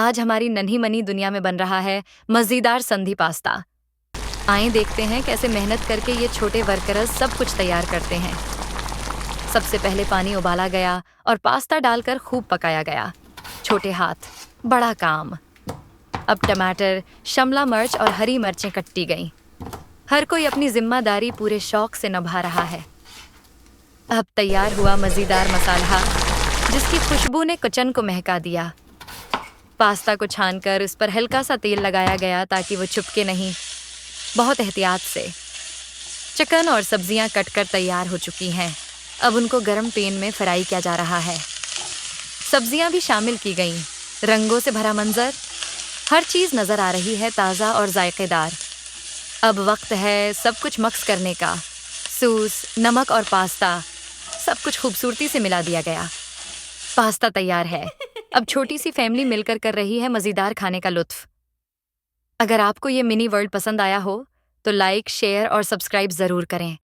आज हमारी नन्ही मनी दुनिया में बन रहा है मज़ेदार संधि पास्ता। आए देखते हैं कैसे मेहनत करके ये छोटे वर्कर्स सब कुछ तैयार करते हैं। सबसे पहले पानी उबाला गया और पास्ता डालकर खूब पकाया गया। छोटे हाथ, बड़ा काम। अब टमाटर, शिमला मिर्च और हरी मिर्चें कट्टी गईं। हर कोई अपनी ज़िम्मेदारी पूरे शौक से निभा रहा है। अब तैयार हुआ मज़ेदार मसाला, जिसकी खुशबू ने किचन को महका दिया। पास्ता को छानकर उस पर हल्का सा तेल लगाया गया ताकि वो चुपके नहीं। बहुत एहतियात से। चिकन और सब्ज़ियाँ कटकर तैयार हो चुकी हैं। अब उनको गर्म पेन में फ्राई किया जा रहा है। सब्ज़ियाँ भी शामिल की गईं। रंगों से भरा मंजर। हर चीज़ नज़र आ रही है ताज़ा और जायकेदार। अब वक्त है सब कुछ मक्स करने का। सूस, नमक और पास्ता। सब कुछ खूबसूरती से मिला दिया गया। पास्ता तैयार है। अब छोटी सी फैमिली मिलकर कर रही है मज़ेदार खाने का लुत्फ। अगर आपको ये मिनी वर्ल्ड पसंद आया हो तो लाइक, शेयर और सब्सक्राइब ज़रूर करें।